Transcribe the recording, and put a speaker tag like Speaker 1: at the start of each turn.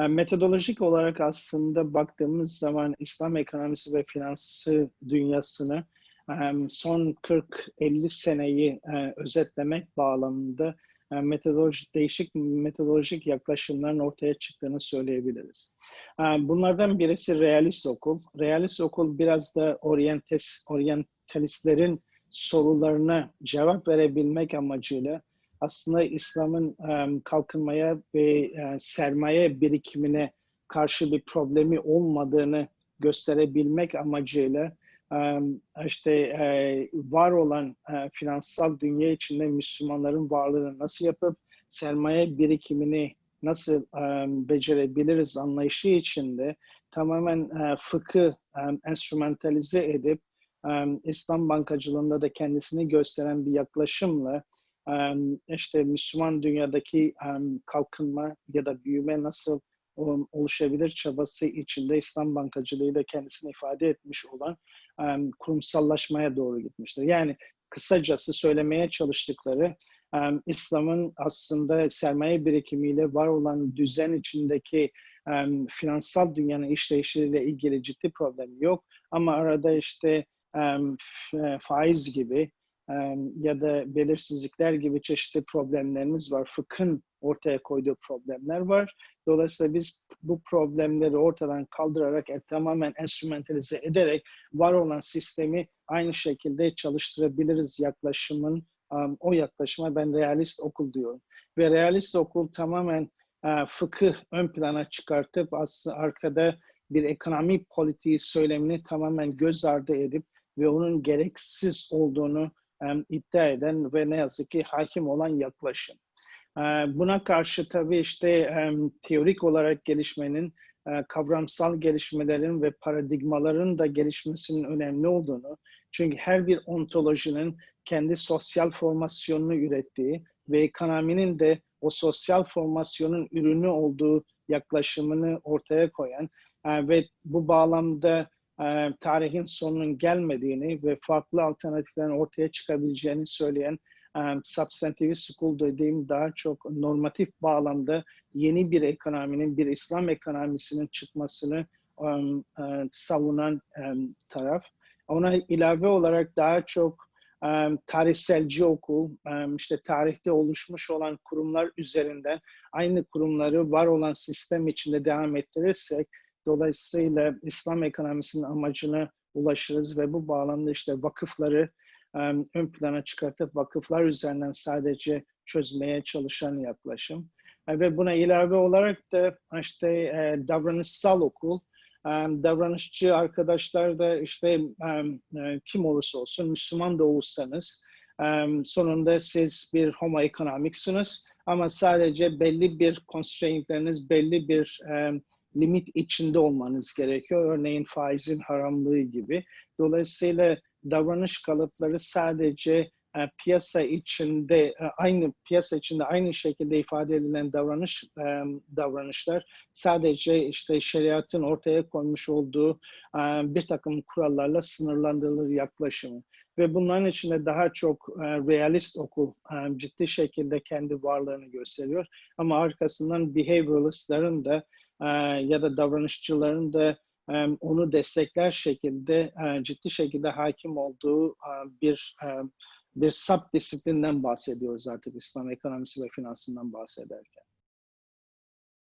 Speaker 1: Yani metodolojik olarak aslında baktığımız zaman İslam ekonomisi ve finansı dünyasını son 40-50 seneyi özetlemek bağlamında metodolojik değişik metodolojik yaklaşımların ortaya çıktığını söyleyebiliriz. Bunlardan birisi realist okul. Realist okul biraz da orientes, oryantalistlerin sorularına cevap verebilmek amacıyla aslında İslam'ın kalkınmaya ve sermaye birikimine karşı bir problemi olmadığını gösterebilmek amacıyla işte var olan finansal dünya içinde Müslümanların varlığını nasıl yapıp sermaye birikimini nasıl becerebiliriz anlayışı içinde tamamen fıkı enstrümantalize edip İslam bankacılığında da kendisini gösteren bir yaklaşımla işte Müslüman dünyadaki kalkınma ya da büyüme nasıl oluşabilir çabası içinde İslam bankacılığı da kendisini ifade etmiş olan kurumsallaşmaya doğru gitmiştir. Yani kısacası söylemeye çalıştıkları İslam'ın aslında sermaye birikimiyle var olan düzen içindeki finansal dünyanın işleyişiyle ilgili ciddi problem yok. Ama arada işte faiz gibi ya da belirsizlikler gibi çeşitli problemlerimiz var. Fıkhın ortaya koyduğu problemler var. Dolayısıyla biz bu problemleri ortadan kaldırarak e, tamamen enstrümantalize ederek var olan sistemi aynı şekilde çalıştırabiliriz yaklaşımın o yaklaşıma ben realist okul diyorum. Ve realist okul tamamen uh, fıkıh ön plana çıkartıp aslında arkada bir ekonomi politiği söylemini tamamen göz ardı edip ve onun gereksiz olduğunu iddia eden ve ne yazık ki hakim olan yaklaşım. Buna karşı tabii işte teorik olarak gelişmenin, kavramsal gelişmelerin ve paradigmaların da gelişmesinin önemli olduğunu, çünkü her bir ontolojinin kendi sosyal formasyonunu ürettiği ve ekonominin de o sosyal formasyonun ürünü olduğu yaklaşımını ortaya koyan ve bu bağlamda e, tarihin sonunun gelmediğini ve farklı alternatiflerin ortaya çıkabileceğini söyleyen um, substantivist school dediğim daha çok normatif bağlamda yeni bir ekonominin, bir İslam ekonomisinin çıkmasını um, uh, savunan taraf. Ona ilave olarak daha çok tarihselci okul, işte tarihte oluşmuş olan kurumlar üzerinden aynı kurumları var olan sistem içinde devam ettirirsek dolayısıyla İslam ekonomisinin amacına ulaşırız ve bu bağlamda işte vakıfları ön plana çıkartıp vakıflar üzerinden sadece çözmeye çalışan yaklaşım. Ve buna ilave olarak da işte davranışsal okul, davranışçı arkadaşlar da işte kim olursa olsun, Müslüman da olursanız sonunda siz bir homo economicsiniz ama sadece belli bir constraintleriniz, belli bir limit içinde olmanız gerekiyor. Örneğin faizin haramlığı gibi. Dolayısıyla davranış kalıpları sadece e, piyasa içinde e, aynı piyasa içinde aynı şekilde ifade edilen davranış e, davranışlar sadece işte şeriatın ortaya koymuş olduğu bir takım kurallarla sınırlandırılır yaklaşımı ve bunların içinde daha çok realist okul ciddi şekilde kendi varlığını gösteriyor ama arkasından behavioralistların da ya da davranışçıların da onu destekler şekilde ciddi şekilde hakim olduğu bir bir sub disiplinden bahsediyoruz artık İslam ekonomisi ve finansından bahsederken.